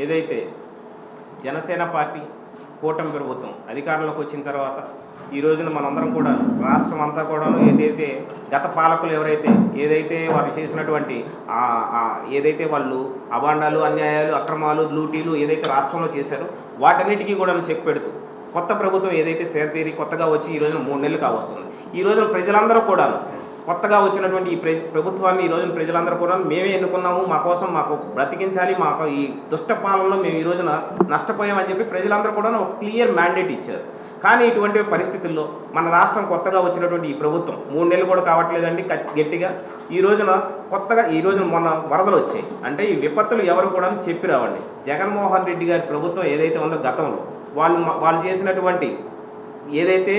ఏదైతే జనసేన పార్టీ కూటమి ప్రభుత్వం అధికారంలోకి వచ్చిన తర్వాత ఈ రోజున మనందరం కూడా రాష్ట్రం అంతా కూడా ఏదైతే గత పాలకులు ఎవరైతే ఏదైతే వారు చేసినటువంటి ఏదైతే వాళ్ళు అభాండాలు అన్యాయాలు అక్రమాలు లూటీలు ఏదైతే రాష్ట్రంలో చేశారో వాటన్నిటికీ కూడా చెక్ పెడుతూ కొత్త ప్రభుత్వం ఏదైతే సేరతీరి కొత్తగా వచ్చి ఈ రోజున మూడు నెలలు కావస్తుంది ఈ రోజున ప్రజలందరూ కూడా కొత్తగా వచ్చినటువంటి ఈ ప్ర- ప్రభుత్వాన్ని ఈ రోజున ప్రజలందరూ కూడా మేమే ఎన్నుకున్నాము మా కోసం మాకు బ్రతికించాలి మాకు ఈ దుష్ట పాలనలో మేము ఈ రోజున నష్టపోయామని చెప్పి ప్రజలందరూ కూడా ఒక క్లియర్ మ్యాండేట్ ఇచ్చారు. కానీ ఇటువంటి పరిస్థితుల్లో మన రాష్ట్రం కొత్తగా వచ్చినటువంటి ఈ ప్రభుత్వం మూడు నెలలు కూడా కావట్లేదండి గట్టిగా. ఈ రోజున కొత్తగా ఈ రోజున మొన్న వరదలు వచ్చాయి. అంటే ఈ విపత్తులు ఎవరు కూడా చెప్పి రావండి. జగన్మోహన్ రెడ్డి గారి ప్రభుత్వం ఏదైతే ఉందో గతంలో వాళ్ళు వాళ్ళు చేసినటువంటి ఏదైతే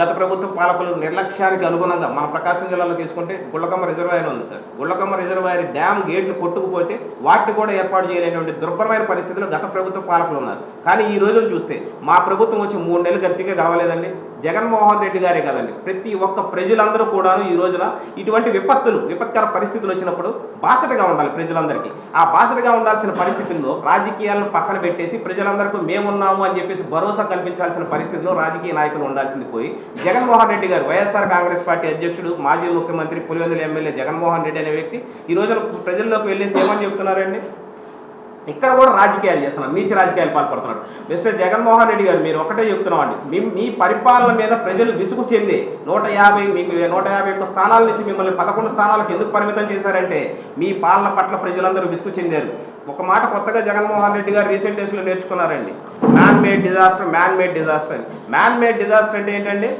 గత ప్రభుత్వ పాలకులు నిర్లక్ష్యానికి అనుగుణంగా మన ప్రకాశం జిల్లాలో తీసుకుంటే గుళ్ళకమ్మ రిజర్వాయర్ ఉంది సార్. గుళ్ళకమ్మ రిజర్వాయర్ డ్యామ్ గేట్లు కొట్టుకుపోతే వాటిని కూడా ఏర్పాటు చేయలేనటువంటి దుర్భరమైన పరిస్థితుల్లో గత ప్రభుత్వ పాలకులు ఉన్నారు. కానీ ఈ రోజును చూస్తే మా ప్రభుత్వం వచ్చి మూడు నెలలు గట్టిగా కావలేదండి జగన్మోహన్ రెడ్డి గారే కదండి. ప్రతి ఒక్క ప్రజలందరూ కూడాను ఈ రోజున ఇటువంటి విపత్తులు విపత్కర పరిస్థితులు వచ్చినప్పుడు బాసటగా ఉండాలి ప్రజలందరికీ. ఆ బాసటగా ఉండాల్సిన పరిస్థితుల్లో రాజకీయాలను పక్కన పెట్టేసి ప్రజలందరికీ మేమున్నాము అని చెప్పేసి భరోసా కల్పించాల్సిన పరిస్థితిలో రాజకీయ నాయకులు ఉండాల్సింది పోయి జగన్మోహన్ రెడ్డి గారు వైఎస్ఆర్ కాంగ్రెస్ పార్టీ అధ్యక్షుడు మాజీ ముఖ్యమంత్రి పులివెందుల ఎమ్మెల్యే జగన్మోహన్ రెడ్డి అనే వ్యక్తి ఈ రోజున ప్రజల్లోకి వెళ్ళేసి ఏమని చెప్తున్నారండి? ఇక్కడ కూడా రాజకీయాలు చేస్తున్నారు నీచ రాజకీయాలు పాల్పడుతున్నాడు మిస్టర్ జగన్మోహన్ రెడ్డి గారు మీరు ఒకటే చెప్తున్నామండి. మీ మీ పరిపాలన మీద ప్రజలు విసుగు చెంది నూట యాభై మీకు నూట యాభై ఒక్క స్థానాల నుంచి మిమ్మల్ని పదకొండు స్థానాలకు ఎందుకు పరిమితం చేశారంటే మీ పాలన పట్ల ప్రజలందరూ విసుగు చెందారు. ఒక మాట కొత్తగా జగన్మోహన్ రెడ్డి గారు రీసెంట్ డేస్లో నేర్చుకున్నారండి. Man made disaster man made disaster అని. మ్యాన్ మేడ్ డిజాస్టర్ అంటే ఏంటండి?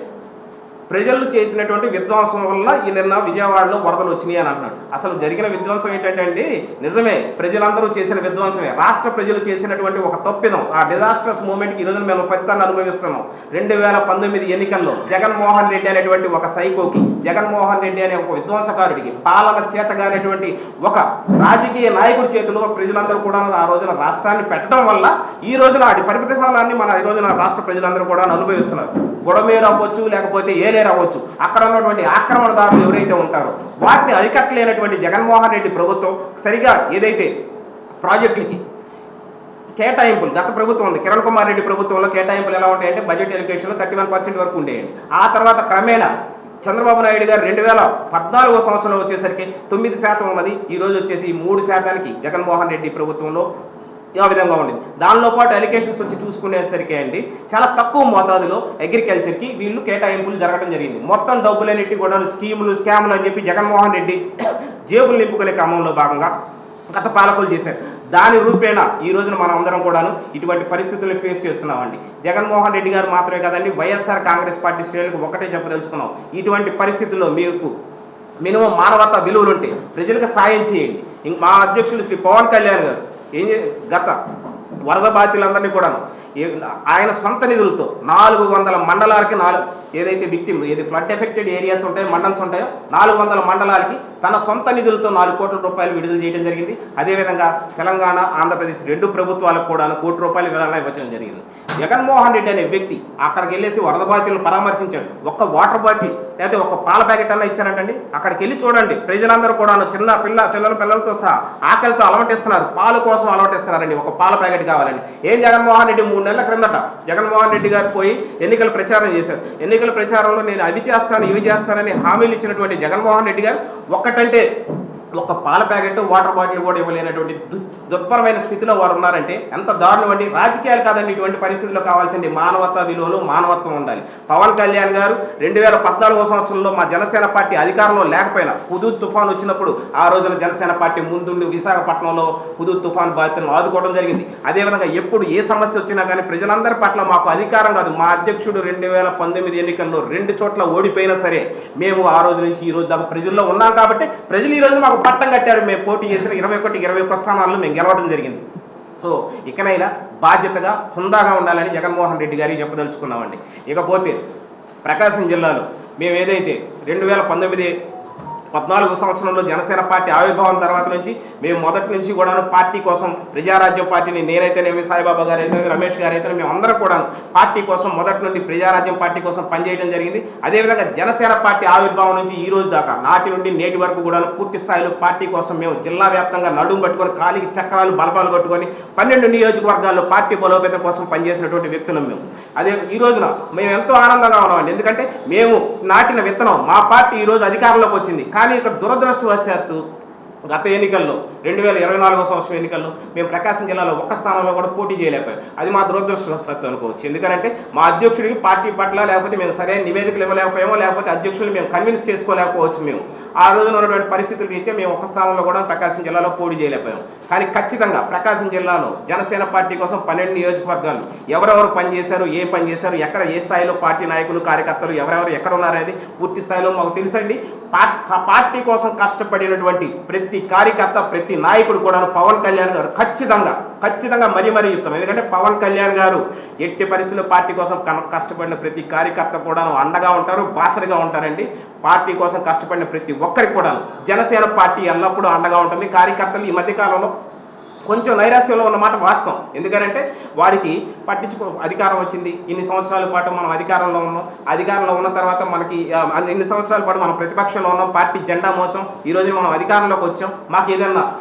ప్రజలు చేసినటువంటి విధ్వంసం వల్ల ఈ నిన్న విజయవాడలో వరదలు వచ్చినాయి అని అంటున్నాడు. అసలు జరిగిన విధ్వంసం ఏంటంటే అండి నిజమే ప్రజలందరూ చేసిన విధ్వంసమే. రాష్ట్ర ప్రజలు చేసినటువంటి ఒక తప్పిదం ఆ డిజాస్టర్స్ మూమెంట్కి ఈ రోజున మేము ఫలితాన్ని అనుభవిస్తున్నాం. రెండు వేల పంతొమ్మిది ఎన్నికల్లో జగన్మోహన్ రెడ్డి అనేటువంటి ఒక సైకోకి జగన్మోహన్ రెడ్డి అనే ఒక విధ్వంసకారుడికి పాలన చేతగానేటువంటి ఒక రాజకీయ నాయకుడి చేతిలో ప్రజలందరూ కూడా ఆ రోజున రాష్ట్రాన్ని పెట్టడం వల్ల ఈ రోజున అటు పరిమితఫలాన్ని మన ఈ రోజున రాష్ట్ర ప్రజలందరూ కూడా అనుభవిస్తున్నారు. బుడమేరు అవ్వచ్చు లేకపోతే ఏ ఎమ్మెల్యే రావచ్చు అక్కడ ఉన్నటువంటి ఆక్రమణదారులు ఎవరైతే ఉంటారో వాటిని అరికట్టలేనటువంటి జగన్మోహన్ రెడ్డి ప్రభుత్వం సరిగా ఏదైతే ప్రాజెక్టులకి కేటాయింపులు గత ప్రభుత్వం ఉంది. కిరణ్ కుమార్ రెడ్డి ప్రభుత్వంలో కేటాయింపులు ఎలా ఉంటాయంటే బడ్జెట్ ఎడ్యుకేషన్లో థర్టీ వన్ పర్సెంట్ వరకు ఉండేయండి. ఆ తర్వాత క్రమేణా చంద్రబాబు నాయుడు గారు రెండు వేల పద్నాలుగో సంవత్సరంలో వచ్చేసరికి తొమ్మిది శాతం ఉన్నది. ఈ రోజు వచ్చేసి మూడు శాతానికి జగన్మోహన్ రెడ్డి ప్రభుత్వంలో ఆ విధంగా ఉండేది దానిలో పాటు అలికేషన్స్ వచ్చి చూసుకునేసరికి అండి చాలా తక్కువ మోతాదులో అగ్రికల్చర్కి వీళ్ళు కేటాయింపులు జరగడం జరిగింది. మొత్తం డబ్బులన్నిటి కూడా స్కీములు స్కాములు అని చెప్పి జగన్మోహన్ రెడ్డి జేబులు నింపుకునే క్రమంలో భాగంగా గత పాలకులు చేశారు. దాని రూపేణ ఈ రోజున మనం అందరం కూడాను ఇటువంటి పరిస్థితులను ఫేస్ చేస్తున్నామండి. జగన్మోహన్ రెడ్డి గారు మాత్రమే కాదండి వైఎస్ఆర్ కాంగ్రెస్ పార్టీ శ్రేణులకు ఒకటే చెప్పదలుచుకున్నాం. ఇటువంటి పరిస్థితుల్లో మీకు మినిమం మానవతా విలువలు ఉంటే ప్రజలకు సాయం చేయండి. ఇంక మా అధ్యక్షులు శ్రీ పవన్ కళ్యాణ్ గారు ఏం గత వరద బాధితులందరినీ కూడాను. ఆయన సొంత నిధులతో నాలుగు వందల మండలాలకి నాలుగు ఏదైతే విక్టిమ్ ఏది ఫ్లడ్ ఎఫెక్టెడ్ ఏరియాస్ ఉంటాయో మండల్స్ ఉంటాయో నాలుగు వందల మండలాలకి తన సొంత నిధులతో నాలుగు కోట్ల రూపాయలు విడుదల చేయడం జరిగింది. అదేవిధంగా తెలంగాణ ఆంధ్రప్రదేశ్ రెండు ప్రభుత్వాలకు కూడా కోటి రూపాయలు విరాళం ఇవ్వడం జరిగింది. జగన్మోహన్ రెడ్డి అనే వ్యక్తి అక్కడికి వెళ్ళేసి వరద బాధితులను పరామర్శించాడు. ఒక్క వాటర్ బాటిల్ లేకపోతే ఒక పాల ప్యాకెట్ అన్న ఇచ్చారంటండి అక్కడికి వెళ్ళి చూడండి. ప్రజలందరూ కూడా చిన్న పిల్ల చిల్లల పిల్లలతో సహా ఆకలితో అలవాటిస్తున్నారు పాలు కోసం అలవాటిస్తున్నారండి ఒక పాల ప్యాకెట్ కావాలని. ఏం జగన్మోహన్ రెడ్డి మూడు నెలల క్రిందట జగన్మోహన్ రెడ్డి గారు పోయి ఎన్నికల ప్రచారం చేశారు. ఎన్నికల ప్రచారంలో నేను అవి చేస్తాను ఇవి చేస్తానని హామీలు ఇచ్చినటువంటి జగన్మోహన్ రెడ్డి గారు ఒక్కటంటే ఒక పాల ప్యాకెట్ వాటర్ బాటిల్ కూడా ఇవ్వలేనటువంటి దు- దుర్భరమైన స్థితిలో వారు ఉన్నారంటే ఎంత దారుణం అండి రాజకీయాలు కాదండి ఇటువంటి పరిస్థితుల్లో కావాల్సింది మానవత్వ విలువలు మానవత్వం ఉండాలి. పవన్ కళ్యాణ్ గారు రెండు వేల పద్నాలుగో సంవత్సరంలో మా జనసేన పార్టీ అధికారంలో లేకపోయినా హుదూద్ తుఫాన్ వచ్చినప్పుడు ఆ రోజున జనసేన పార్టీ ముందుండి విశాఖపట్నంలో హుదూద్ తుఫాన్ బాధితులను ఆదుకోవడం జరిగింది. అదేవిధంగా ఎప్పుడు ఏ సమస్య వచ్చినా కానీ ప్రజలందరి పట్ల మాకు అధికారం కాదు. మా అధ్యక్షుడు రెండు వేల పంతొమ్మిది ఎన్నికల్లో రెండు చోట్ల ఓడిపోయినా సరే మేము ఆ రోజు నుంచి ఈ రోజు దాకా ప్రజల్లో ఉన్నాం కాబట్టి ప్రజలు ఈ రోజు మాకు పట్టం కట్టారు. మేము పోటీ చేసిన ఇరవై ఒకటి ఇరవై ఒక్క స్థానాల్లో మేము గెలవడం జరిగింది. సో ఇకనైనా బాధ్యతగా హుందాగా ఉండాలని జగన్మోహన్ రెడ్డి గారికి చెప్పదలుచుకున్నామండి. ఇకపోతే ప్రకాశం జిల్లాలో మేము ఏదైతే రెండు వేల పంతొమ్మిది పద్నాలుగు సంవత్సరంలో జనసేన పార్టీ ఆవిర్భావం తర్వాత నుంచి మేము మొదటి నుంచి కూడా పార్టీ కోసం ప్రజారాజ్యం పార్టీని నేనైతేనేమి సాయిబాబా గారు అయితే రమేష్ గారు అయితే మేము అందరం కూడా పార్టీ కోసం మొదటి నుండి ప్రజారాజ్యం పార్టీ కోసం పనిచేయడం జరిగింది. అదేవిధంగా జనసేన పార్టీ ఆవిర్భావం నుంచి ఈ రోజు దాకా నాటి నుండి నేటి వరకు కూడా పూర్తి స్థాయిలో పార్టీ కోసం మేము జిల్లా వ్యాప్తంగా నడుము పట్టుకొని కాలికి చక్రాలు బలపాలు కట్టుకొని పన్నెండు నియోజకవర్గాల్లో పార్టీ బలోపేతం కోసం పనిచేసినటువంటి వ్యక్తులం మేము. అదే ఈ రోజున మేము ఎంతో ఆనందంగా ఉన్నామండి. ఎందుకంటే మేము నాటిన విత్తనం మా పార్టీ ఈ రోజు అధికారంలోకి వచ్చింది. కానీ కానీ ఇక్కడ దురదృష్టవశాత్తు గత ఎన్నికల్లో రెండు వేల ఇరవై నాలుగో సంవత్సరం ఎన్నికల్లో మేము ప్రకాశం జిల్లాలో ఒక్క స్థానంలో కూడా పోటీ చేయలేకపోయాం. అది మా దురదృష్టవశాత్తు అనుకోవచ్చు. ఎందుకంటే మా అధ్యక్షుడికి పార్టీ పట్ల లేకపోతే మేము సరైన నివేదికలు ఇవ్వలేకపోయామో లేకపోతే అధ్యక్షులు మేము కన్విన్స్ చేసుకోలేకపోవచ్చు మేము. ఆ రోజున ఉన్నటువంటి పరిస్థితుల రీత్యా మేము ఒక్క స్థానంలో కూడా ప్రకాశం జిల్లాలో పోటీ చేయలేకపోయాం. కానీ ఖచ్చితంగా ప్రకాశం జిల్లాలో జనసేన పార్టీ కోసం పన్నెండు నియోజకవర్గాలు ఎవరెవరు పనిచేశారు ఏ పని చేశారు ఎక్కడ ఏ స్థాయిలో పార్టీ నాయకులు కార్యకర్తలు ఎవరెవరు ఎక్కడ ఉన్నారనేది పూర్తి స్థాయిలో మాకు తెలుసండి. పార్టీ కోసం కష్టపడినటువంటి ప్రతి కార్యకర్త ప్రతి నాయకుడు కూడా పవన్ కళ్యాణ్ గారు ఖచ్చితంగా ఖచ్చితంగా మరీ మరీ చెప్తాను ఎందుకంటే పవన్ కళ్యాణ్ గారు ఎట్టి పరిస్థితుల్లో పార్టీ కోసం కన- కష్టపడిన ప్రతి కార్యకర్త కూడా అండగా ఉంటారు బాసరిగా ఉంటారండి. పార్టీ కోసం కష్టపడిన ప్రతి ఒక్కరికి కూడా జనసేన పార్టీ ఎల్లప్పుడూ అండగా ఉంటుంది. కార్యకర్తలు ఈ మధ్యకాలంలో కొంచెం నైరాశ్యంలో ఉన్నమాట వాస్తవం. ఎందుకంటే వారికి పట్టించుకో అధికారం వచ్చింది. ఇన్ని సంవత్సరాల పాటు మనం అధికారంలో ఉన్నాం. అధికారంలో ఉన్న తర్వాత మనకి ఇన్ని సంవత్సరాల పాటు మనం ప్రతిపక్షంలో ఉన్నాం. పార్టీ జెండా మోసం. ఈరోజు మనం అధికారంలోకి వచ్చాం. మాకు ఏదైనా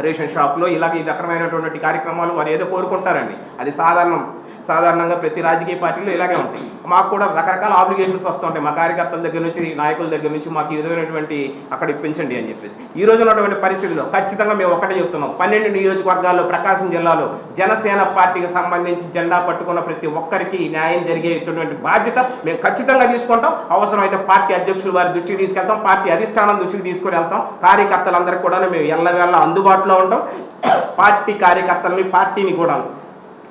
రేషన్ షాప్లో ఇలాగ ఈ రకమైనటువంటి కార్యక్రమాలు వారు ఏదో కోరుకుంటారండి. అది సాధారణం. సాధారణంగా ప్రతి రాజకీయ పార్టీలో ఇలాగే ఉంటాయి. మాకు కూడా రకరకాల ఆబ్లిగేషన్స్ వస్తుంటాయి మా కార్యకర్తల దగ్గర నుంచి నాయకుల దగ్గర నుంచి మాకు విధమైనటువంటి అక్కడ ఇప్పించండి అని చెప్పేసి. ఈ రోజు ఉన్నటువంటి పరిస్థితిలో ఖచ్చితంగా మేము ఒకటే చెప్తున్నాం. పన్నెండు నియోజకవర్గాల్లో ప్రకాశం జిల్లాలో జనసేన పార్టీకి సంబంధించి జెండా పట్టుకున్న ప్రతి ఒక్కరికి న్యాయం జరిగేటువంటి బాధ్యత మేము ఖచ్చితంగా తీసుకుంటాం. అవసరమైతే పార్టీ అధ్యక్షులు వారి దృష్టికి తీసుకెళ్తాం. పార్టీ అధిష్టానం దృష్టికి తీసుకుని వెళ్తాం. కార్యకర్తలందరికీ కూడా మేము ఎల్లవేళ అందుబాటులో ఉంటాం. పార్టీ కార్యకర్తలని పార్టీని కూడా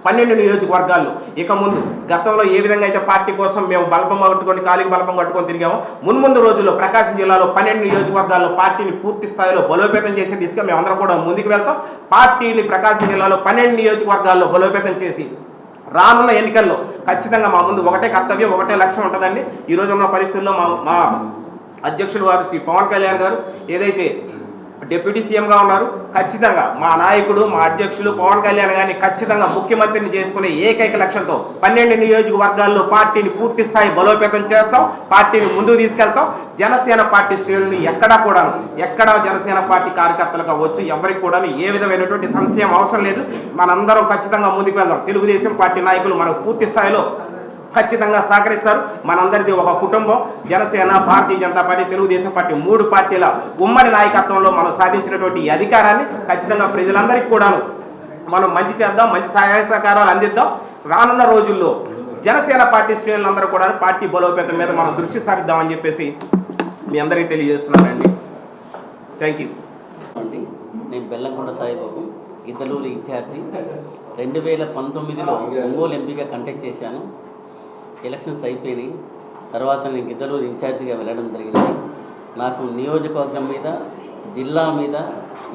పన్నెండు నియోజకవర్గాల్లో. ఇక ముందు గతంలో ఏ విధంగా అయితే పార్టీ కోసం మేము బలపం కట్టుకొని కాలికి బలపం కట్టుకొని తిరిగామో మున్ముందు రోజుల్లో ప్రకాశం జిల్లాలో పన్నెండు నియోజకవర్గాల్లో పార్టీని పూర్తి స్థాయిలో బలోపేతం చేసే దిశగా మేమందరం కూడా ముందుకు వెళ్తాం. పార్టీని ప్రకాశం జిల్లాలో పన్నెండు నియోజకవర్గాల్లో బలోపేతం చేసి రానున్న ఎన్నికల్లో ఖచ్చితంగా మా ముందు ఒకటే కర్తవ్యం ఒకటే లక్ష్యం ఉంటుందండి. ఈ రోజు ఉన్న పరిస్థితుల్లో మా మా అధ్యక్షులు వారు శ్రీ పవన్ కళ్యాణ్ గారు ఏదైతే డిప్యూటీ సీఎంగా ఉన్నారు. ఖచ్చితంగా మా నాయకుడు మా అధ్యక్షులు పవన్ కళ్యాణ్ గారిని ఖచ్చితంగా ముఖ్యమంత్రిని చేసుకునే ఏకైక లక్ష్యంతో పన్నెండు నియోజకవర్గాల్లో పార్టీని పూర్తి స్థాయి బలోపేతం చేస్తాం పార్టీని ముందుకు తీసుకెళ్తాం. జనసేన పార్టీ శ్రేణులు ఎక్కడా కూడా ఎక్కడా జనసేన పార్టీ కార్యకర్తలు కావచ్చు ఎవరికి కూడా ఏ విధమైనటువంటి సంశయం అవసరం లేదు. మనందరం ఖచ్చితంగా ముందుకు వెళ్దాం. తెలుగుదేశం పార్టీ నాయకులు మనకు పూర్తి స్థాయిలో ఖచ్చితంగా సహకరిస్తారు. మనందరిది ఒక కుటుంబం. జనసేన భారతీయ జనతా పార్టీ తెలుగుదేశం పార్టీ మూడు పార్టీల ఉమ్మడి నాయకత్వంలో మనం సాధించినటువంటి అధికారాన్ని ఖచ్చితంగా ప్రజలందరికీ కూడాను మనం మంచి చేద్దాం మంచి సహాయ సహకారాలు అందిద్దాం. రానున్న రోజుల్లో జనసేన పార్టీ శ్రేణులందరూ కూడా పార్టీ బలోపేతం మీద మనం దృష్టి సారిద్దామని చెప్పేసి మీ అందరికీ తెలియజేస్తున్నానండి. థ్యాంక్ యూ అండి నేను బెల్లంకొండ సాయిబాబు గిద్దలూరు ఇన్ఛార్జి. రెండు వేల పంతొమ్మిదిలో ఒంగోలు ఎంపీగా కంటెక్ట్ చేశాను. ఎలక్షన్స్ అయిపోయినాయి. తర్వాత నేను గిద్దలూరు ఇన్ఛార్జిగా వెళ్ళడం జరిగింది. నాకు నియోజకవర్గం మీద జిల్లా మీద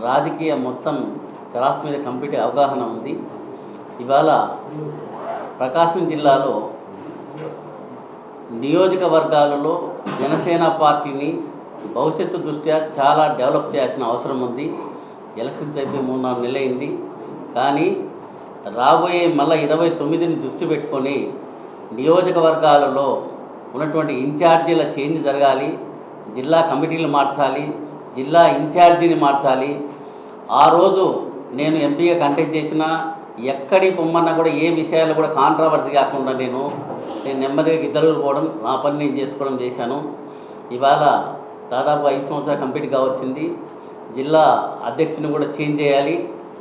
రాజకీయ మొత్తం గ్రాఫ్ మీద కంప్లీట్ అవగాహన ఉంది. ఇవాళ ప్రకాశం జిల్లాలో నియోజకవర్గాలలో జనసేన పార్టీని భవిష్యత్తు దృష్ట్యా చాలా డెవలప్ చేయాల్సిన అవసరం ఉంది. ఎలక్షన్స్ అయిపోయి మూడు నాలుగు నెలలు అయింది కానీ రాబోయే మళ్ళీ ఇరవై తొమ్మిదిని దృష్టి పెట్టుకొని నియోజకవర్గాలలో ఉన్నటువంటి ఇన్ఛార్జీల చేంజ్ జరగాలి జిల్లా కమిటీలు మార్చాలి జిల్లా ఇన్ఛార్జీని మార్చాలి. ఆ రోజు నేను ఎంపీగా కంటెక్ట్ చేసిన ఎక్కడి పొమ్మన్నా కూడా ఏ విషయాలు కూడా కాంట్రవర్సీ కాకుండా నేను నేను నెమ్మదిగా ఇద్దరు పోవడం నా పని నేను చేసుకోవడం చేశాను. ఇవాళ దాదాపు ఐదు సంవత్సరాలు కంప్లీట్ కావచ్చింది జిల్లా అధ్యక్షుని కూడా చేంజ్ చేయాలి.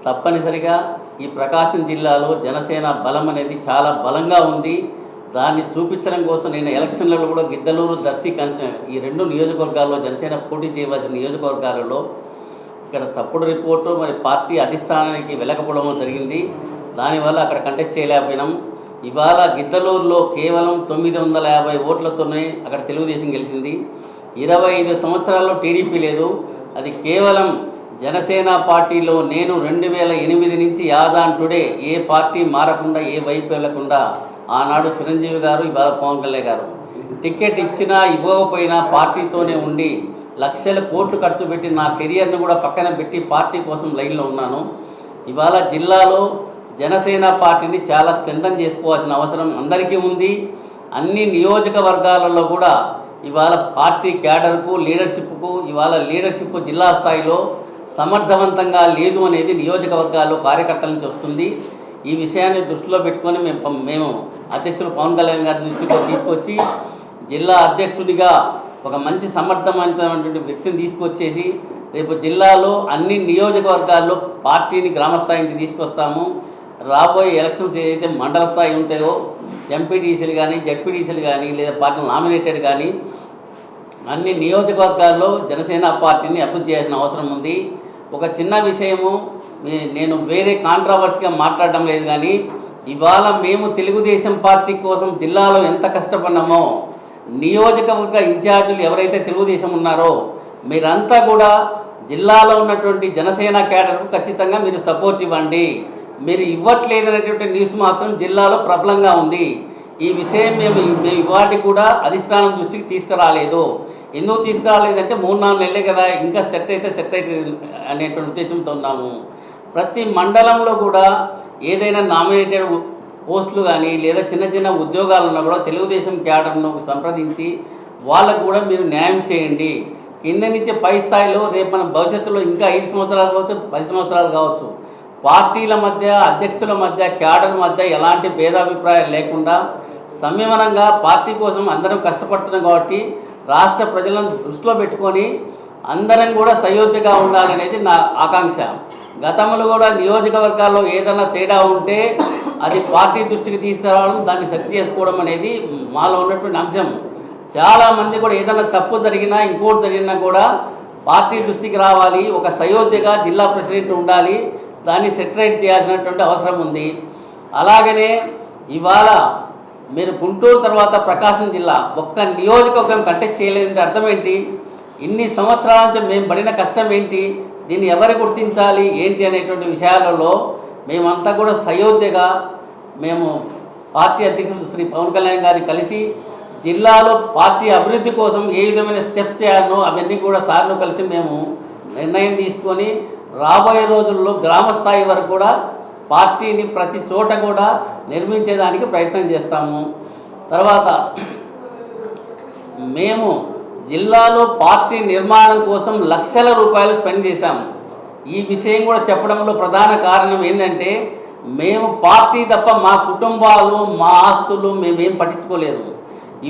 తప్పనిసరిగా ఈ ప్రకాశం జిల్లాలో జనసేన బలం అనేది చాలా బలంగా ఉంది. దాన్ని చూపించడం కోసం నేను ఎలక్షన్లలో కూడా గిద్దలూరు దర్శి కన్స్టి- ఈ రెండు నియోజకవర్గాల్లో జనసేన పోటీ చేయవలసిన నియోజకవర్గాలలో ఇక్కడ తప్పుడు రిపోర్టు మరి పార్టీ అధిష్టానానికి వెళ్ళకపోవడం జరిగింది. దానివల్ల అక్కడ కంటెక్ట్ చేయలేకపోయినాం. ఇవాళ గిద్దలూరులో కేవలం తొమ్మిది వందల యాభై ఓట్లతోనే అక్కడ తెలుగుదేశం గెలిచింది. ఇరవై ఐదు సంవత్సరాల్లో టీడీపీ లేదు. అది కేవలం జనసేన పార్టీలో నేను రెండు వేల ఎనిమిది నుంచి యాదాన్ టుడే ఏ పార్టీ మారకుండా ఏ వైపు వెళ్ళకుండా ఆనాడు చిరంజీవి గారు ఇవాళ పవన్ కళ్యాణ్ గారు. టికెట్ ఇచ్చినా ఇవ్వకపోయినా పార్టీతోనే ఉండి లక్షల కోట్లు ఖర్చు పెట్టి నా కెరియర్ను కూడా పక్కన పెట్టి పార్టీ కోసం లైన్లో ఉన్నాను. ఇవాళ జిల్లాలో జనసేన పార్టీని చాలా స్ట్రెంథన్ చేసుకోవాల్సిన అవసరం అందరికీ ఉంది. అన్ని నియోజకవర్గాలలో కూడా ఇవాళ పార్టీ క్యాడర్కు లీడర్షిప్కు ఇవాళ లీడర్షిప్ జిల్లా స్థాయిలో సమర్థవంతంగా లేదు అనేది నియోజకవర్గాల్లో కార్యకర్తల నుంచి వస్తుంది. ఈ విషయాన్ని దృష్టిలో పెట్టుకొని మేము మేము అధ్యక్షులు పవన్ కళ్యాణ్ గారి దృష్టికి తీసుకొచ్చి జిల్లా అధ్యక్షుడిగా ఒక మంచి సమర్థమైనటువంటి వ్యక్తిని తీసుకొచ్చేసి రేపు జిల్లాలో అన్ని నియోజకవర్గాల్లో పార్టీని గ్రామస్థాయి నుంచి తీసుకొస్తాము. రాబోయే ఎలక్షన్స్ ఏదైతే మండల స్థాయి ఉంటాయో ఎంపీటీసీలు కానీ జడ్పీటీసీలు కానీ లేదా పార్టీ నామినేటెడ్ కానీ అన్ని నియోజకవర్గాల్లో జనసేన పార్టీని అభివృద్ధి చేయాల్సిన అవసరం ఉంది. ఒక చిన్న విషయము నేను వేరే కాంట్రవర్సీగా మాట్లాడడం లేదు కానీ ఇవాళ మేము తెలుగుదేశం పార్టీ కోసం జిల్లాలో ఎంత కష్టపడినామో నియోజకవర్గ ఇన్ఛార్జీలు ఎవరైతే తెలుగుదేశం ఉన్నారో మీరంతా కూడా జిల్లాలో ఉన్నటువంటి జనసేన క్యాడర్కు ఖచ్చితంగా మీరు సపోర్ట్ ఇవ్వండి. మీరు ఇవ్వట్లేదనేటువంటి న్యూస్ మాత్రం జిల్లాలో ప్రబలంగా ఉంది. ఈ విషయం మేము మేము ఇవాటి కూడా అధిష్టానం దృష్టికి తీసుకురాలేదు. ఎందుకు తీసుకురాలేదంటే మూడు నాలుగు నెలలే కదా ఇంకా సెట్ అయితే సెట్ అయితే అనేటువంటి ఉద్దేశంతో ఉన్నాము. ప్రతి మండలంలో కూడా ఏదైనా నామినేటెడ్ పోస్టులు కానీ లేదా చిన్న చిన్న ఉద్యోగాలు ఉన్నా కూడా తెలుగుదేశం క్యాడర్ను సంప్రదించి వాళ్ళకు కూడా మీరు న్యాయం చేయండి. కింద నుంచి పై స్థాయిలో రేపు మన భవిష్యత్తులో ఇంకా ఐదు సంవత్సరాలు కావచ్చు పది సంవత్సరాలు కావచ్చు పార్టీల మధ్య అధ్యక్షుల మధ్య క్యాడర్ మధ్య ఎలాంటి భేదాభిప్రాయాలు లేకుండా సంయమనంగా పార్టీ కోసం అందరం కష్టపడుతున్నాం కాబట్టి రాష్ట్ర ప్రజలను దృష్టిలో పెట్టుకొని అందరం కూడా సయోధ్యగా ఉండాలనేది నా ఆకాంక్ష. గతంలో కూడా నియోజకవర్గాల్లో ఏదైనా తేడా ఉంటే అది పార్టీ దృష్టికి తీసుకురావడం దాన్ని సరి చేసుకోవడం అనేది మాలో ఉన్నటువంటి అంశం. చాలామంది కూడా ఏదైనా తప్పు జరిగినా ఇంకోటి జరిగినా కూడా పార్టీ దృష్టికి రావాలి ఒక సయోధ్యగా జిల్లా ప్రెసిడెంట్ ఉండాలి దాన్ని సెటరేట్ చేయాల్సినటువంటి అవసరం ఉంది. అలాగనే ఇవాళ మీరు గుంటూరు తర్వాత ప్రకాశం జిల్లా ఒక్క నియోజకవర్గం కంటెక్ట్ చేయలేదంటే అర్థం ఏంటి? ఇన్ని సంవత్సరాల నుంచి మేము పడిన కష్టం ఏంటి? దీన్ని ఎవరు గుర్తించాలి ఏంటి అనేటువంటి విషయాలలో మేమంతా కూడా సయోధ్యగా మేము పార్టీ అధ్యక్షుడు శ్రీ పవన్ కళ్యాణ్ గారిని కలిసి జిల్లాలో పార్టీ అభివృద్ధి కోసం ఏ విధమైన స్టెప్స్ చేయాలనో అవన్నీ కూడా సార్ను కలిసి మేము నిర్ణయం తీసుకొని రాబోయే రోజుల్లో గ్రామ స్థాయి వరకు కూడా పార్టీని ప్రతి చోట కూడా నిర్మించేదానికి ప్రయత్నం చేస్తాము. తర్వాత మేము జిల్లాలో పార్టీ నిర్మాణం కోసం లక్షల రూపాయలు స్పెండ్ చేశాము ఈ విషయం కూడా చెప్పడంలో ప్రధాన కారణం ఏంటంటే మేము పార్టీ తప్ప మా కుటుంబాలు మా ఆస్తులు మేమేం పట్టించుకోలేదు.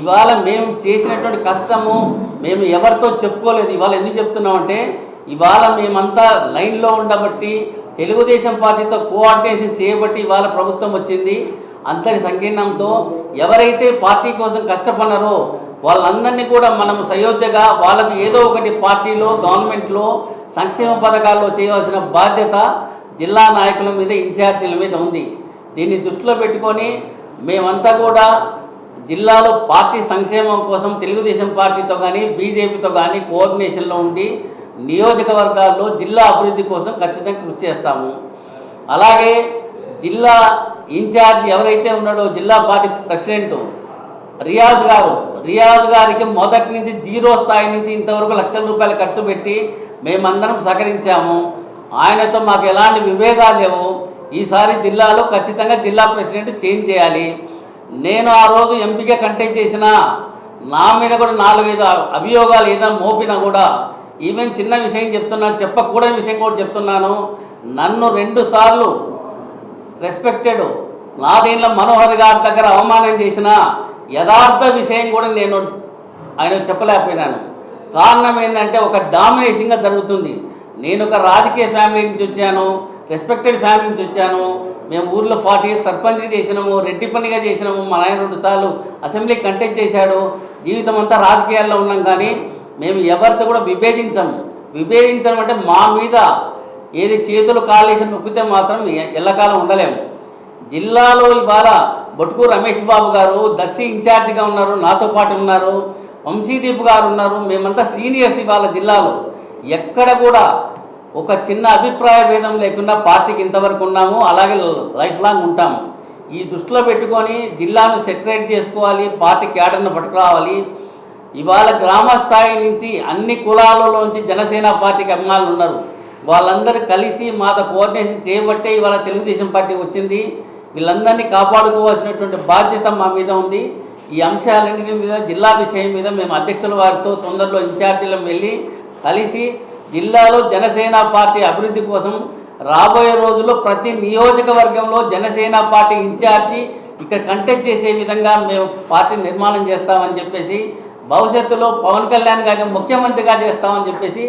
ఇవాళ మేము చేసినటువంటి కష్టము మేము ఎవరితో చెప్పుకోలేదు. ఇవాళ ఎందుకు చెప్తున్నామంటే ఇవాళ మేమంతా లైన్లో ఉండబట్టి తెలుగుదేశం పార్టీతో కోఆర్డినేషన్ చేయబట్టి ఇవాళ ప్రభుత్వం వచ్చింది. అంతటి సంకీర్ణంతో ఎవరైతే పార్టీ కోసం కష్టపడినారో వాళ్ళందరినీ కూడా మనం సయోధ్యగా వాళ్ళకు ఏదో ఒకటి పార్టీలో గవర్నమెంట్లో సంక్షేమ పథకాల్లో చేయవలసిన బాధ్యత జిల్లా నాయకుల మీద ఇన్ఛార్జీల మీద ఉంది. దీన్ని దృష్టిలో పెట్టుకొని మేమంతా కూడా జిల్లాలో పార్టీ సంక్షేమం కోసం తెలుగుదేశం పార్టీతో కానీ బీజేపీతో కానీ కోఆర్డినేషన్లో ఉండి నియోజకవర్గాల్లో జిల్లా అభివృద్ధి కోసం ఖచ్చితంగా కృషి చేస్తాము. అలాగే జిల్లా ఇన్ఛార్జ్ ఎవరైతే ఉన్నాడో జిల్లా పార్టీ ప్రెసిడెంట్ రియాజ్ గారు రియాజ్ గారికి మొదటి నుంచి జీరో స్థాయి నుంచి ఇంతవరకు లక్షల రూపాయలు ఖర్చు పెట్టి మేమందరం సహకరించాము. ఆయనతో మాకు ఎలాంటి విభేదాలు లేవు. ఈసారి జిల్లాలో ఖచ్చితంగా జిల్లా ప్రెసిడెంట్ చేంజ్ చేయాలి. నేను ఆ రోజు ఎంపీగా కంటెక్ట్ చేసిన నా మీద కూడా నాలుగైదు అభియోగాలు ఏదైనా మోపినా కూడా ఈవెన్ చిన్న విషయం చెప్తున్నాను చెప్పకూడని విషయం కూడా చెప్తున్నాను. నన్ను రెండుసార్లు రెస్పెక్టెడ్ నా దీనిలో మనోహర్ గారి దగ్గర అవమానం చేసిన యథార్థ విషయం కూడా నేను ఆయన చెప్పలేకపోయినాను. కారణం ఏంటంటే ఒక డామినేషన్గా జరుగుతుంది. నేను ఒక రాజకీయ ఫ్యామిలీ నుంచి వచ్చాను రెస్పెక్టెడ్ ఫ్యామిలీ నుంచి వచ్చాను. మేము ఊర్లో ఫార్టీ ఇయర్స్ సర్పంచ్గా చేసినాము రెడ్డి పనిగా చేసినాము మా నాయన రెండు సార్లు అసెంబ్లీ కంటెక్ట్ చేశాడు. జీవితం అంతా రాజకీయాల్లో ఉన్నాం కానీ మేము ఎవరితో కూడా విభేదించము విభేదించడం అంటే మా మీద ఏది చేతులు కాలేసి నొక్కితే మాత్రం ఎల్లకాలం ఉండలేము. జిల్లాలో ఇవాళ బొట్టుకు రమేష్ బాబు గారు దర్శి ఇన్ఛార్జిగా ఉన్నారు నాతో పాటు ఉన్నారు వంశీదీప్ గారు ఉన్నారు. మేమంతా సీనియర్స్ ఇవాళ జిల్లాలో. ఎక్కడ కూడా ఒక చిన్న అభిప్రాయ భేదం లేకుండా పార్టీకి ఇంతవరకు ఉన్నాము అలాగే లైఫ్ లాంగ్ ఉంటాము. ఈ దృష్టిలో పెట్టుకొని జిల్లాను సెటరేట్ చేసుకోవాలి పార్టీ క్యాడర్ను పట్టుకురావాలి. ఇవాళ గ్రామ స్థాయి నుంచి అన్ని కులాలలోంచి జనసేన పార్టీకి అభిమానులు ఉన్నారు. వాళ్ళందరూ కలిసి మాతో కోఆర్డినేషన్ చేయబట్టే ఇవాళ తెలుగుదేశం పార్టీ వచ్చింది. వీళ్ళందరినీ కాపాడుకోవాల్సినటువంటి బాధ్యత మా మీద ఉంది. ఈ అంశాలన్నింటి మీద జిల్లా విషయం మీద మేము అధ్యక్షుల వారితో తొందరలో ఇన్ఛార్జీలను వెళ్ళి కలిసి జిల్లాలో జనసేన పార్టీ అభివృద్ధి కోసం రాబోయే రోజుల్లో ప్రతి నియోజకవర్గంలో జనసేన పార్టీ ఇన్ఛార్జి ఇక్కడ కంటెక్ట్ చేసే విధంగా మేము పార్టీ నిర్మాణం చేస్తామని చెప్పేసి భవిష్యత్తులో పవన్ కళ్యాణ్ గారిని ముఖ్యమంత్రిగా చేస్తామని చెప్పేసి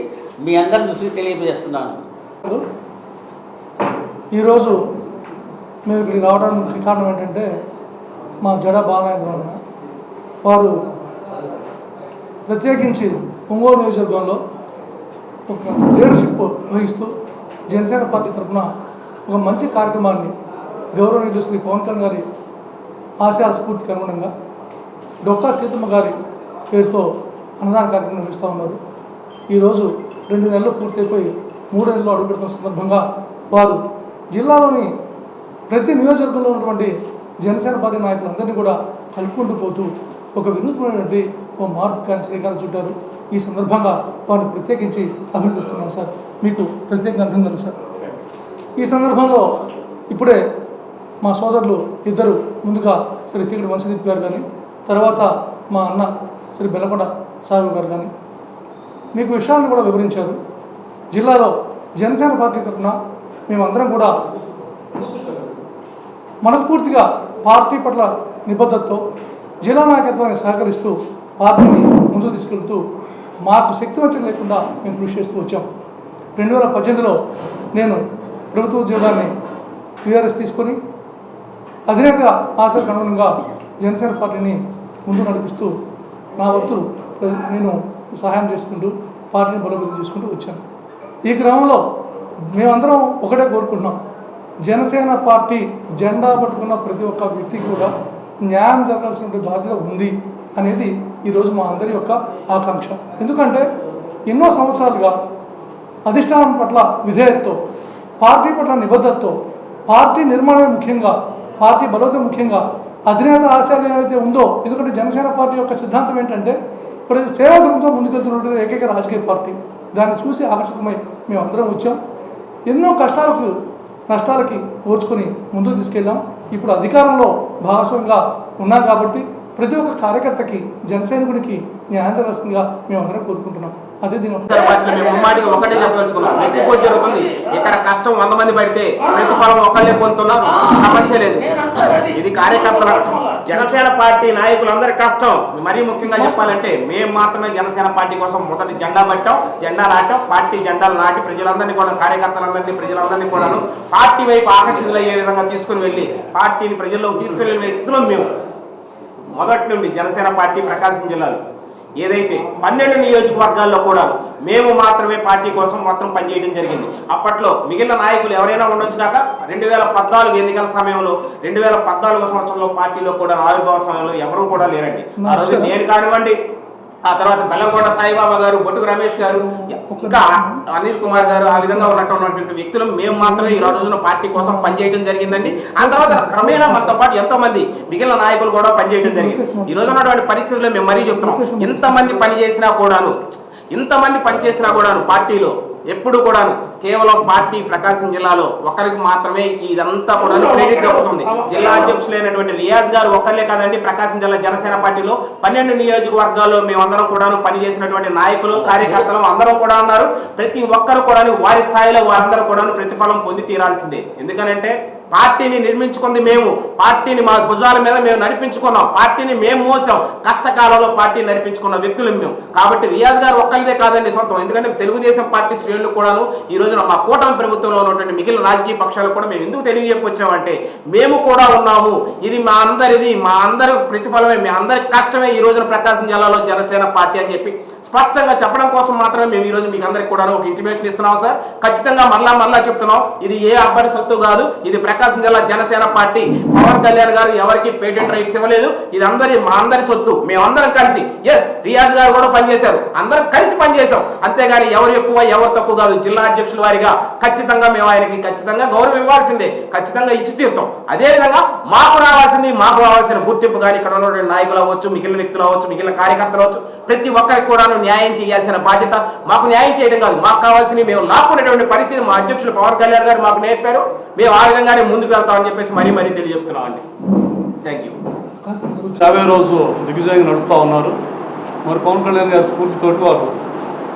మీ అందరి దృష్టికి తెలియజేస్తున్నాను. ఈరోజు మేము ఇక్కడికి రావడానికి ముఖ్య కారణం ఏంటంటే మా జడ బాలనాయకులు వారు ప్రత్యేకించి ఒంగోలు నియోజకవర్గంలో ఒక లీడర్షిప్ వహిస్తూ జనసేన పార్టీ తరఫున ఒక మంచి కార్యక్రమాన్ని గౌరవనీయులు శ్రీ పవన్ కళ్యాణ్ గారి ఆశయాల స్ఫూర్తికి అనుగుణంగా డొక్కా సీతమ్మ గారి పేరుతో అన్నదాన కార్యక్రమం నిర్వహిస్తూ ఉన్నారు. ఈరోజు రెండు నెలలు పూర్తయిపోయి మూడు నెలలు అడుగుపెడుతున్న సందర్భంగా వారు జిల్లాలోని ప్రతి నియోజకవర్గంలో ఉన్నటువంటి జనసేన పార్టీ నాయకులందరినీ కూడా కలుపుకుంటూ పోతూ ఒక వినూత్నమైనటువంటి ఓ మార్పు కానీ శ్రీకారం చుట్టారు. ఈ సందర్భంగా వారిని ప్రత్యేకించి అభినందిస్తున్నాను సార్. మీకు ప్రత్యేకంగా అభినందనలు సార్. ఈ సందర్భంలో ఇప్పుడే మా సోదరులు ఇద్దరు ముందుగా శ్రీ చీకటి వంశదీప్ గారు కానీ తర్వాత మా అన్న శ్రీ బెల్లకొండ సాగు గారు కానీ మీకు విషయాలను కూడా వివరించారు. జిల్లాలో జనసేన పార్టీ తరఫున మేమందరం కూడా మనస్ఫూర్తిగా పార్టీ పట్ల నిబద్ధతతో జిల్లా నాయకత్వాన్ని సహకరిస్తూ పార్టీని ముందుకు తీసుకెళ్తూ మాకు శక్తి లేకుండా మేము కృషి చేస్తూ వచ్చాం. రెండు వేల పద్దెనిమిదిలో నేను ప్రభుత్వ ఉద్యోగాన్ని టీఆర్ఎస్ తీసుకొని అధినేత ఆశలకు అనుగుణంగా జనసేన పార్టీని ముందు నడిపిస్తూ నా వద్దు నేను సహాయం చేసుకుంటూ పార్టీని బలోపేతం చేసుకుంటూ వచ్చాను ఈ క్రమంలో మేమందరం ఒకటే కోరుకుంటున్నాం. జనసేన పార్టీ జెండా పట్టుకున్న ప్రతి ఒక్క వ్యక్తికి కూడా న్యాయం జరగాల్సినటువంటి బాధ్యత ఉంది అనేది ఈరోజు మా అందరి యొక్క ఆకాంక్ష. ఎందుకంటే ఎన్నో సంవత్సరాలుగా అధిష్టానం పట్ల విధేయతతో పార్టీ పట్ల నిబద్ధతతో పార్టీ నిర్మాణమే ముఖ్యంగా పార్టీ బలోపేతం ముఖ్యంగా అధినేత ఆశయాలు ఏవైతే ఉందో ఎందుకంటే జనసేన పార్టీ యొక్క సిద్ధాంతం ఏంటంటే ప్రతి సేవా దృక్తో ముందుకెళ్తున్నటువంటి ఏకైక రాజకీయ పార్టీ. దాన్ని చూసి ఆకర్షకమై మేము అందరం వచ్చాం. ఎన్నో కష్టాలకు నష్టాలకి ఓర్చుకొని ముందుకు తీసుకెళ్ళాం. ఇప్పుడు అధికారంలో భాగస్వామ్యంగా ఉన్నాం కాబట్టి ప్రతి ఒక్క కార్యకర్తకి జనసైనికుడికి న్యాయం జరగాల్సిందిగా మేము అందరం కోరుకుంటున్నాం. అదే దీని ఒకటే చెప్పదలుచుకున్నాం. ఎక్కువ జరుగుతుంది. ఇక్కడ కష్టం వంద మంది పడితే ప్రతిఫలం ఒకళ్ళే పొందుతున్నాం సమస్య లేదు. ఇది కార్యకర్తల జనసేన పార్టీ నాయకులందరి కష్టం. మరీ ముఖ్యంగా చెప్పాలంటే మేము మాత్రమే జనసేన పార్టీ కోసం మొదటి జెండా పట్టాం. జెండా నాటాం పార్టీ జెండాలు నాటి ప్రజలందరినీ కూడా కార్యకర్తలందరినీ ప్రజలందరినీ కూడాను పార్టీ వైపు ఆకర్షితులయ్యే విధంగా తీసుకుని వెళ్ళి పార్టీని ప్రజల్లోకి తీసుకుని వెళ్ళే వ్యక్తులం మేము. మొదటి నుండి జనసేన పార్టీ ప్రకాశం జిల్లాలో. ఏదైతే పన్నెండు నియోజకవర్గాల్లో కూడా మేము మాత్రమే పార్టీ కోసం మొత్తం పనిచేయడం జరిగింది. అప్పట్లో మిగిలిన నాయకులు ఎవరైనా ఉండొచ్చు కాక రెండు వేల పద్నాలుగు ఎన్నికల సమయంలో రెండు వేల పద్నాలుగు సంవత్సరంలో పార్టీలో కూడా ఆవిర్భావ సమయంలో ఎవరూ కూడా లేరండి. ఆ రోజు నేను కానివ్వండి ఆ తర్వాత బెల్లంకోట సాయిబాబా గారు బొట్టుకు రమేష్ గారు ఇంకా అనిల్ కుమార్ గారు ఆ విధంగా ఉన్నటువంటి వ్యక్తులు మేము మాత్రమే ఈ రోజున పార్టీ కోసం పనిచేయడం జరిగిందండి. ఆ తర్వాత క్రమేణా మనతో పాటు ఎంతో మంది మిగిలిన నాయకులు కూడా పనిచేయడం జరిగింది. ఈ రోజు ఉన్నటువంటి పరిస్థితుల్లో మేము మరీ చెప్తున్నాం. ఎంతమంది పని చేసినా కూడాను ఇంతమంది పనిచేసినా కూడాను పార్టీలో ఎప్పుడు కూడాను కేవలం పార్టీ ప్రకాశం జిల్లాలో ఒకరికి మాత్రమే ఇదంతా కూడా క్రెడిట్ దక్కుతుంది జిల్లా అధ్యక్షులైనటువంటి రియాజ్ గారు ఒక్కర్లే కాదండి ప్రకాశం జిల్లా జనసేన పార్టీలో పన్నెండు నియోజకవర్గాల్లో మేమందరం కూడాను పనిచేసినటువంటి నాయకులు కార్యకర్తలు అందరం కూడా ఉన్నారు. ప్రతి ఒక్కరు కూడా వారి స్థాయిలో వారందరూ కూడా ప్రతిఫలం పొంది తీరాల్సిందే. ఎందుకనంటే పార్టీని నిర్మించుకుంది మేము. పార్టీని మా భుజాల మీద మేము నడిపించుకున్నాం. పార్టీని మేము మోసాం. కష్టకాలంలో పార్టీని నడిపించుకున్న వ్యక్తులు మేము. కాబట్టి రియాజ్ గారు ఒక్కరిదే కాదండి సొంతం. ఎందుకంటే తెలుగుదేశం పార్టీ శ్రేణులు కూడాను ఈ రోజున మా కూటమి ప్రభుత్వంలో ఉన్నటువంటి మిగిలిన రాజకీయ పక్షాలు కూడా మేము ఎందుకు తెలియజెప్పొచ్చామంటే మేము కూడా ఉన్నాము. ఇది మా అందరిది. మా అందరి ప్రతిఫలమే. మీ అందరి కష్టమే ఈ రోజున ప్రకాశం జిల్లాలో జనసేన పార్టీ అని చెప్పి స్పష్టంగా చెప్పడం కోసం మాత్రమే మేము ఈ రోజు మీకు అందరికి కూడా ఒక ఇంటిమేషన్ ఇస్తున్నాం సార్. ఖచ్చితంగా మరలా మరలా చెప్తున్నాం. ఇది ఏ అబ్బడి సత్తు కాదు. ఇది ప్రకాశం జిల్లా జనసేన పార్టీ. పవన్ కళ్యాణ్ గారు ఎవరికి పేటెంట్ రైట్స్ ఇవ్వలేదు. ఇది అందరి మా అందరి సొత్తు. మేమందరం కలిసి. ఎస్ రియాజ్ గారు కూడా పనిచేశారు. అందరం కలిసి పనిచేశాం. అంతేగాని ఎవరు ఎక్కువ ఎవరు తక్కువ కాదు. జిల్లా అధ్యక్షుల వారిగా ఖచ్చితంగా మేము ఆయనకి ఖచ్చితంగా గౌరవం ఇవ్వాల్సిందే. ఖచ్చితంగా ఇచ్చి తీరుతాం. అదే విధంగా మాకు రావాల్సింది మాకు రావాల్సిన గుర్తింపు కానీ ఇక్కడ ఉన్నటువంటి నాయకులు అవ్వచ్చు మిగిలిన వ్యక్తులు అవ్వచ్చు మిగిలిన కార్యకర్తలు అవ్వచ్చు. ప్రతి ఒక్కరికి కూడా న్యాయం చేయాల్సిన బాధ్యత మాకు న్యాయం చేయడం కాదు. మాకు కావాల్సింది మేము లాక్కునేటువంటి పరిస్థితి మా అధ్యక్షులు పవన్ కళ్యాణ్ గారు మాకు నేర్పారు. మేము ఆ విధంగానే ముందుకు వెళ్తామని చెప్పేసి మరీ మరీ తెలియజెప్తున్నాం అండి. థ్యాంక్ యూ యాభై రోజు దిగ్విజయంగా నడుపుతా ఉన్నారు. మరి పవన్ కళ్యాణ్ గారి స్ఫూర్తితోటి వారు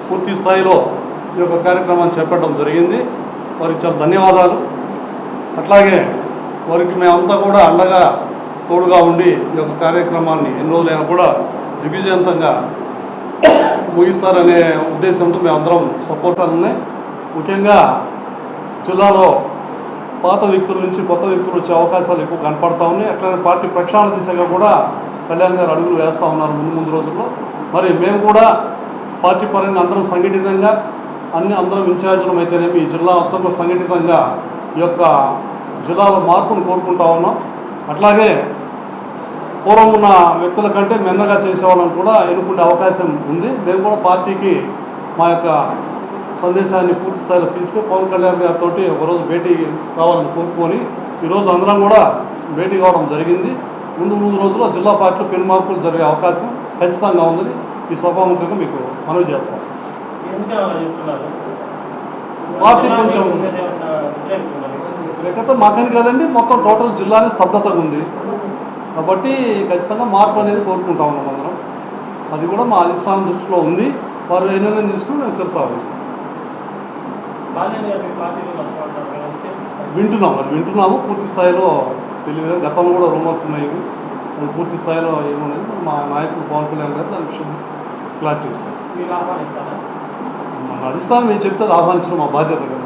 పూర్తి స్థాయిలో ఈ యొక్క కార్యక్రమాన్ని చేపట్టడం జరిగింది. వారికి చాలా ధన్యవాదాలు. అట్లాగే వారికి మేమంతా కూడా అండగా తోడుగా ఉండి ఈ యొక్క కార్యక్రమాన్ని ఎన్ని రోజులైనా కూడా దిగ్విజయంతంగా ముగిస్తారనే ఉద్దేశంతో మేమందరం సపోర్ట్ ఉన్నాయి ముఖ్యంగా జిల్లాలో పాత వ్యక్తుల నుంచి కొత్త వ్యక్తులు వచ్చే అవకాశాలు ఎక్కువ కనపడతా ఉన్నాయి. అట్లనే పార్టీ ప్రక్షాళన దిశగా కూడా కళ్యాణ్ గారు అడుగులు వేస్తూ ఉన్నారు ముందు ముందు రోజుల్లో. మరి మేము కూడా పార్టీ పరంగా అందరం సంఘటితంగా అన్ని అందరం ఇన్ఛార్జీలం అయితేనేమి జిల్లా మొత్తంలో సంఘటితంగా ఈ యొక్క జిల్లాలో మార్పును కోరుకుంటా ఉన్నాం. అట్లాగే పూర్వం ఉన్న వ్యక్తుల కంటే మెన్నగా చేసేవాళ్ళని కూడా ఎన్నుకునే అవకాశం ఉంది. మేము కూడా పార్టీకి మా యొక్క సందేశాన్ని పూర్తి స్థాయిలో తీసుకుని పవన్ కళ్యాణ్ గారితో ఒకరోజు భేటీ కావాలని కోరుకొని ఈరోజు అందరం కూడా భేటీ కావడం జరిగింది. ముందు ముందు రోజుల్లో జిల్లా పార్టీలో పెను మార్పులు జరిగే అవకాశం ఖచ్చితంగా ఉందని ఈ సభాముఖంగా మీకు మనవి చేస్తాం. పార్టీ కొంచెం వ్యతిరేకత మాకని కదండి మొత్తం టోటల్ జిల్లానే స్తబ్దతగా ఉంది. కాబట్టి ఖచ్చితంగా మార్పు అనేది కోరుకుంటా ఉన్నాం అందరం. అది కూడా మా అధిష్టానం దృష్టిలో ఉంది. వారు ఏ నిర్ణయం తీసుకుని నేను శిరస ఆవహిస్తాను వింటున్నాం మరి వింటున్నాము. పూర్తి స్థాయిలో తెలియదు. గతంలో కూడా రూమర్స్ ఉన్నాయి. అది పూర్తి స్థాయిలో ఏమనేది మరి మా నాయకులు పవన్ కళ్యాణ్ గారు దాని విషయం క్లారిటీ ఇస్తారు. మన అధిష్టానం ఏం చెప్తే ఆహ్వానించడం మా బాధ్యత కదా